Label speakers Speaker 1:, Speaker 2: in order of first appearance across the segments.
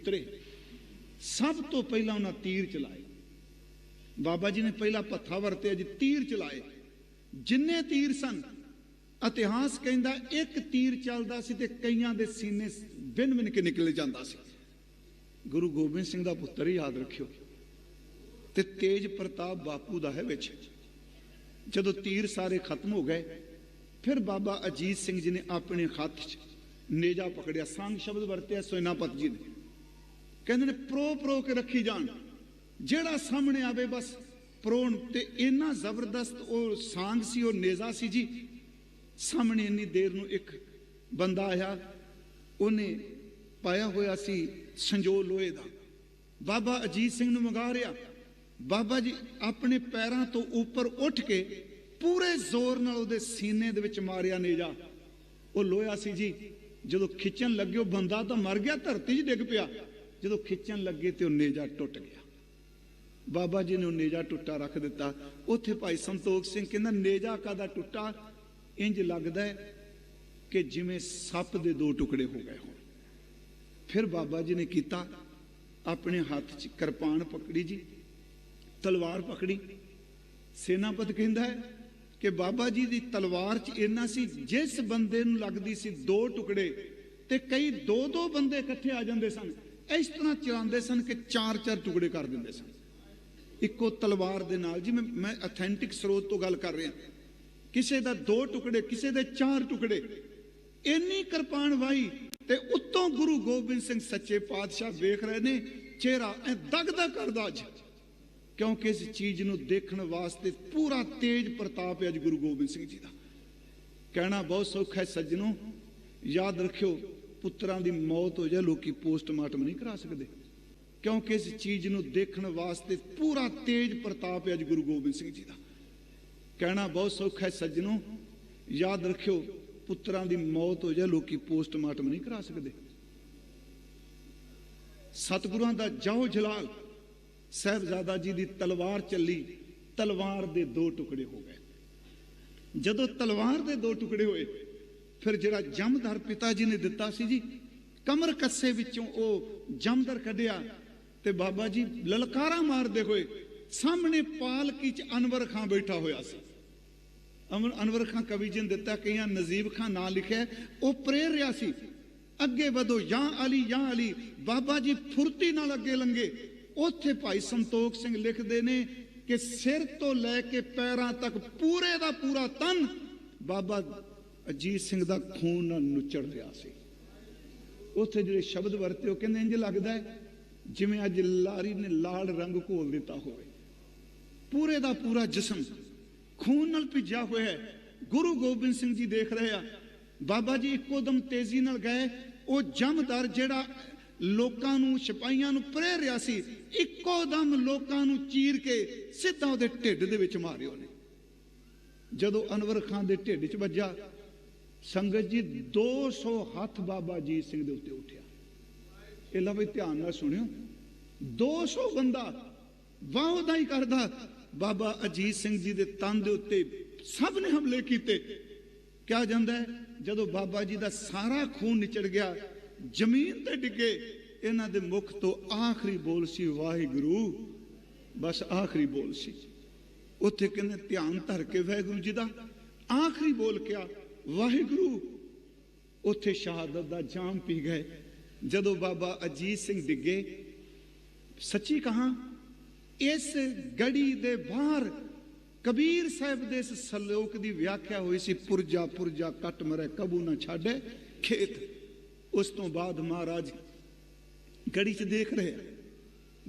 Speaker 1: ਉਤਰੇ ਸਭ ਤੋਂ ਪਹਿਲਾਂ ਉਹਨਾਂ ਤੀਰ ਚਲਾਏ। ਬਾਬਾ ਜੀ ਨੇ ਪਹਿਲਾ ਪੱਥਾ ਵਰਤਿਆ ਜੀ, ਤੀਰ ਚਲਾਏ। ਜਿੰਨੇ ਤੀਰ ਸਨ, ਇਤਿਹਾਸ ਕਹਿੰਦਾ ਇੱਕ ਤੀਰ ਚੱਲਦਾ ਸੀ ਤੇ ਕਈਆਂ ਦੇ ਸੀਨੇ ਬਿਨ ਬਿਨ ਕੇ ਨਿਕਲ ਜਾਂਦਾ ਸੀ। ਗੁਰੂ ਗੋਬਿੰਦ ਸਿੰਘ ਦਾ ਪੁੱਤਰ ਹੀ ਯਾਦ ਰੱਖਿਓ। ਤੇ ਤੇਜ ਪ੍ਰਤਾਪ ਬਾਪੂ ਦਾ ਹੈ ਵਿੱਚ। ਜਦੋਂ ਤੀਰ ਸਾਰੇ ਖਤਮ ਹੋ ਗਏ, ਫਿਰ ਬਾਬਾ ਅਜੀਤ ਸਿੰਘ ਜੀ ਨੇ ਆਪਣੇ ਹੱਥ 'ਚ ਨੇਜਾ ਪਕੜਿਆ, ਸੰਗ ਸ਼ਬਦ ਵਰਤਿਆ ਸੋਨਾਪਤ ਜੀ ਨੇ। ਕਹਿੰਦੇ ਨੇ, ਪ੍ਰੋ ਪ੍ਰੋ ਕੇ ਰੱਖੀ ਜਾਣ। ਜਿਹੜਾ ਸਾਹਮਣੇ ਆਵੇ ਬਸ, ਪ੍ਰੋਣ ਤੇ ਇੰਨਾ ਜ਼ਬਰਦਸਤ ਉਹ ਸਾਂਗ ਸੀ, ਉਹ ਨੇਜ਼ਾ ਸੀ ਜੀ। ਸਾਹਮਣੇ ਇੰਨੀ ਦੇਰ ਨੂੰ ਇੱਕ ਬੰਦਾ ਆਇਆ, ਉਹਨੇ ਪਾਇਆ ਹੋਇਆ ਸੀ ਸੰਜੋ ਲੋਹੇ ਦਾ। ਬਾਬਾ ਅਜੀਤ ਸਿੰਘ ਨੂੰ ਮੰਗਾ ਰਿਹਾ। ਬਾਬਾ ਜੀ ਆਪਣੇ ਪੈਰਾਂ ਤੋਂ ਉੱਪਰ ਉੱਠ ਕੇ ਪੂਰੇ ਜ਼ੋਰ ਨਾਲ ਉਹਦੇ ਸੀਨੇ ਦੇ ਵਿੱਚ ਮਾਰਿਆ ਨੇਜਾ। ਉਹ ਲੋਹਾ ਸੀ ਜੀ। ਜਦੋਂ ਖਿੱਚਣ ਲੱਗੇ ਉਹ ਬੰਦਾ ਤਾਂ ਮਰ ਗਿਆ, ਧਰਤੀ 'ਚ ਡਿੱਗ ਪਿਆ। ਜਦੋਂ ਖਿੱਚਣ ਲੱਗੇ ਤੇ ਉਹ ਨੇਜਾ ਟੁੱਟ ਗਿਆ। ਬਾਬਾ ਜੀ ਨੇ ਉਹ ਨੇਜਾ ਟੁੱਟਾ ਰੱਖ ਦਿੱਤਾ। ਉੱਥੇ ਭਾਈ ਸੰਤੋਖ ਸਿੰਘ ਕਹਿੰਦਾ, ਨੇਜਾ ਕਾਦਾ ਟੁੱਟਾ? ਇੰਜ ਲੱਗਦਾ ਹੈ ਕਿ ਜਿਵੇਂ ਸੱਪ ਦੇ ਦੋ ਟੁਕੜੇ ਹੋ ਗਏ ਹੋਣ। ਫਿਰ ਬਾਬਾ ਜੀ ਨੇ ਕੀਤਾ, ਆਪਣੇ ਹੱਥ 'ਚ ਕਿਰਪਾਨ ਪਕੜੀ ਜੀ, ਤਲਵਾਰ ਪਕੜੀ। ਸੈਨਾਪਤ ਕਹਿੰਦਾ ਹੈ ਕਿ ਬਾਬਾ ਜੀ ਦੀ ਤਲਵਾਰ 'ਚ ਇੰਨਾ ਸੀ, ਜਿਸ ਬੰਦੇ ਨੂੰ ਲੱਗਦੀ ਸੀ ਦੋ ਟੁਕੜੇ ਤੇ ਕਈ ਦੋ ਦੋ ਬੰਦੇ ਇਕੱਠੇ ਆ ਜਾਂਦੇ ਸਨ। ਇਸ ਤਰ੍ਹਾਂ ਚਲਾਉਂਦੇ ਸਨ ਕਿ ਚਾਰ ਚਾਰ ਟੁਕੜੇ ਕਰ ਦਿੰਦੇ ਸਨ। ਇੱਕੋ ਤਲਵਾਰ ਦੇ ਨਾਲ ਜੀ ਮੈਂ ਮੈਂ ਅਥੈਂਟਿਕ ਸਰੋਤ ਤੋਂ ਗੱਲ ਕਰ ਰਿਹਾ, ਕਿਸੇ ਦਾ ਦੋ ਟੁਕੜੇ, ਕਿਸੇ ਦੇ ਚਾਰ ਟੁਕੜੇ, ਇੰਨੀ ਕਿਰਪਾਨ ਵਾਈ ਤੇ ਉੱਤੋਂ ਗੁਰੂ ਗੋਬਿੰਦ ਸਿੰਘ ਸੱਚੇ ਪਾਤਸ਼ਾਹ ਵੇਖ ਰਹੇ ਨੇ, ਚਿਹਰਾ ਐ ਦਗਦਾ ਕਰਦਾ ਅੱਜ, ਕਿਉਂਕਿ ਇਸ ਚੀਜ਼ ਨੂੰ ਦੇਖਣ ਵਾਸਤੇ ਪੂਰਾ ਤੇਜ ਪ੍ਰਤਾਪ ਹੈ ਅੱਜ ਗੁਰੂ ਗੋਬਿੰਦ ਸਿੰਘ ਜੀ ਦਾ। ਕਹਿਣਾ ਬਹੁਤ ਸੌਖਾ ਹੈ ਸੱਜਣੋ, ਯਾਦ ਰੱਖਿਓ ਪੁੱਤਰਾਂ ਦੀ ਮੌਤ ਹੋ ਜਾਏ, ਲੋਕੀ ਪੋਸਟਮਾਰਟਮ ਨਹੀਂ ਕਰਾ ਸਕਦੇ। ਕਿਉਂਕਿ ਇਸ ਚੀਜ਼ ਨੂੰ ਦੇਖਣ ਵਾਸਤੇ ਪੂਰਾ ਤੇਜ ਪ੍ਰਤਾਪ ਹੈ ਅੱਜ ਗੁਰੂ ਗੋਬਿੰਦ ਸਿੰਘ ਜੀ ਦਾ। ਕਹਿਣਾ ਬਹੁਤ ਸੌਖਾ ਹੈ, ਸੱਜਣੋ, ਯਾਦ ਰੱਖਿਓ, ਪੁੱਤਰਾਂ ਦੀ ਮੌਤ ਹੋ ਜਾਏ, ਲੋਕੀ ਪੋਸਟਮਾਰਟਮ ਨਹੀਂ ਕਰਾ ਸਕਦੇ। ਸਤਿਗੁਰਾਂ ਦਾ ਜਾਓ ਜਲਾਲ, ਸਹਿਬਜ਼ਾਦਾ ਜੀ ਦੀ ਤਲਵਾਰ ਚੱਲੀ, ਤਲਵਾਰ ਦੇ ਦੋ ਟੁਕੜੇ ਹੋ ਗਏ। ਜਦੋਂ ਤਲਵਾਰ ਦੇ ਦੋ ਟੁਕੜੇ ਹੋਏ ਫਿਰ ਜਿਹੜਾ ਜਮਦਰ ਪਿਤਾ ਜੀ ਨੇ ਦਿੱਤਾ ਸੀ ਜੀ, ਕਮਰ ਕੱਸੇ ਵਿੱਚੋਂ ਉਹ ਜਮਦਰ ਕੱਢਿਆ ਤੇ ਬਾਬਾ ਜੀ ਲਲਕਾਰਾ ਮਾਰਦੇ ਹੋਏ ਸਾਹਮਣੇ ਪਾਲਕੀ ਚ ਅਨਵਰ ਖਾਂ ਬੈਠਾ ਹੋਇਆ ਸੀ। ਅਮਰ ਅਨਵਰ ਖਾਂ ਕਵੀ ਜੀ ਨੇ ਦਿੱਤਾ, ਕਈਆਂ ਨਜ਼ੀਬ ਖਾਂ ਨਾਂ ਲਿਖਿਆ, ਉਹ ਪ੍ਰੇਰ ਰਿਹਾ ਸੀ। ਅੱਗੇ ਵਧੋ ਜਾਂ ਅਲੀ ਜਾਂ ਅਲੀ, ਬਾਬਾ ਜੀ ਫੁਰਤੀ ਨਾਲ ਅੱਗੇ ਲੰਗੇ ਉੱਥੇ ਭਾਈ ਸੰਤੋਖ ਸਿੰਘ ਲਿਖਦੇ ਨੇ ਕਿ ਸਿਰ ਤੋਂ ਲੈ ਕੇ ਪੈਰਾਂ ਤੱਕ ਪੂਰੇ ਦਾ ਪੂਰਾ ਤਨ ਬਾਬਾ ਅਜੀਤ ਸਿੰਘ ਦਾ ਖੂਨ ਨਾਲ ਨੁੱਚੜ ਰਿਹਾ ਸੀ। ਉੱਥੇ ਜਿਹੜੇ ਸ਼ਬਦ ਵਰਤੇ, ਉਹ ਕਹਿੰਦੇ, ਇੰਜ ਲੱਗਦਾ ਹੈ ਜਿਵੇਂ ਅੱਜ ਲਾਰੀ ਨੇ ਲਾਲ ਰੰਗ ਘੋਲ ਦਿੱਤਾ ਹੋਵੇ। ਪੂਰੇ ਦਾ ਪੂਰਾ ਜਿਸਮ ਖੂਨ ਨਾਲ ਭਿੱਜਿਆ ਹੋਇਆ ਹੈ। ਗੁਰੂ ਗੋਬਿੰਦ ਸਿੰਘ ਜੀ ਦੇਖ ਰਹੇ ਆ, ਬਾਬਾ ਜੀ ਇੱਕੋ ਦਮ ਤੇਜ਼ੀ ਨਾਲ ਗਏ। ਉਹ ਜਮਦਰ ਜਿਹੜਾ ਲੋਕਾਂ ਨੂੰ, ਸਿਪਾਹੀਆਂ ਨੂੰ ਪ੍ਰੇਰ ਰਿਹਾ ਸੀ, ਇੱਕੋ ਦਮ ਲੋਕਾਂ ਨੂੰ ਚੀਰ ਕੇ ਸਿੱਧਾ ਉਹਦੇ ਢਿੱਡ ਦੇ ਵਿੱਚ ਮਾਰਿਓ ਨੇ ਜਦੋਂ ਅਨਵਰ ਖਾਨ ਦੇ ਢਿੱਡ 'ਚ ਵੱਜਾ ਸੰਗਤ ਜੀ 200 ਹੱਥ ਬਾਬਾ ਜੀ ਸਿੰਘ ਦੇ ਉੱਤੇ ਉੱਠਿਆ। ਇਹ ਲਓ ਵੀ ਧਿਆਨ ਨਾਲ ਸੁਣਿਓ। 200 ਬੰਦਾ ਵਾਹ ਦਾ ਹੀ ਕਰਦਾ। ਬਾਬਾ ਅਜੀਤ ਸਿੰਘ ਜੀ ਦੇ ਤਨ ਦੇ ਉੱਤੇ ਸਭ ਨੇ ਹਮਲੇ ਕੀਤੇ। ਕਿਹਾ ਜਾਂਦਾ ਜਦੋਂ ਬਾਬਾ ਜੀ ਦਾ ਸਾਰਾ ਖੂਨ ਨਿਚੜ ਗਿਆ, ਜ਼ਮੀਨ ਤੇ ਡਿੱਗੇ, ਇਹਨਾਂ ਦੇ ਮੁਖ ਤੋਂ ਆਖਰੀ ਬੋਲ ਸੀ, ਵਾਹਿਗੁਰੂ, ਬਸ ਆਖਰੀ ਬੋਲ ਸੀ। ਉੱਥੇ ਕਹਿੰਦੇ, ਧਿਆਨ ਧਰ ਕੇ ਵਾਹਿਗੁਰੂ ਜੀ ਦਾ ਆਖਰੀ ਬੋਲ ਕਿਹਾ। ਵਾਹਿਗੁਰੂ, ਉੱਥੇ ਸ਼ਹਾਦਤ ਦਾ ਜਾਮ ਪੀ ਗਏ। ਜਦੋਂ ਬਾਬਾ ਅਜੀਤ ਸਿੰਘ ਡਿੱਗੇ, ਸੱਚੀ ਕਹਾ, ਇਸ ਗੜੀ ਦੇ ਬਾਹਰ ਕਬੀਰ ਸਾਹਿਬ ਦੇ ਇਸ ਸਲੋਕ ਦੀ ਵਿਆਖਿਆ ਹੋਈ ਸੀ, ਪੁਰਜਾ ਪੁਰਜਾ ਕੱਟ ਮਰੇ, ਕਬੂ ਨਾ ਛਾੜੇ ਖੇਤ। ਉਸ ਤੋਂ ਬਾਅਦ ਮਹਾਰਾਜ ਗੜੀ 'ਚ ਦੇਖ ਰਹੇ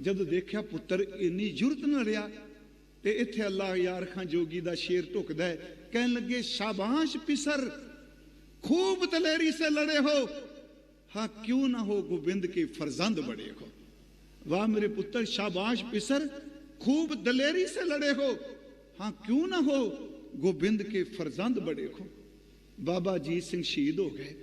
Speaker 1: ਜਦੋਂ ਦੇਖਿਆ ਪੁੱਤਰ ਇੰਨੀ ਜੁਰਤ ਨਾ ਰਿਹਾ ਤੇ ਇੱਥੇ ਅੱਲਾਹ ਯਾਰ ਖਾਂ ਜੋਗੀ ਦਾ ਸ਼ੇਰ ਢੁਕਦਾ ਹੈ कहने लगे, शाबाश पिसर, खूब दलेरी से लड़े हो। हा, क्यों ना हो गोविंद के फरजंद बड़े हो? वाह मेरे पुत्र, शाबाश पिसर, खूब दलेरी से लड़े हो। हाँ क्यों ना हो गोविंद के फरजंद बड़े हो? बाबा जीत सिंह शहीद हो गए।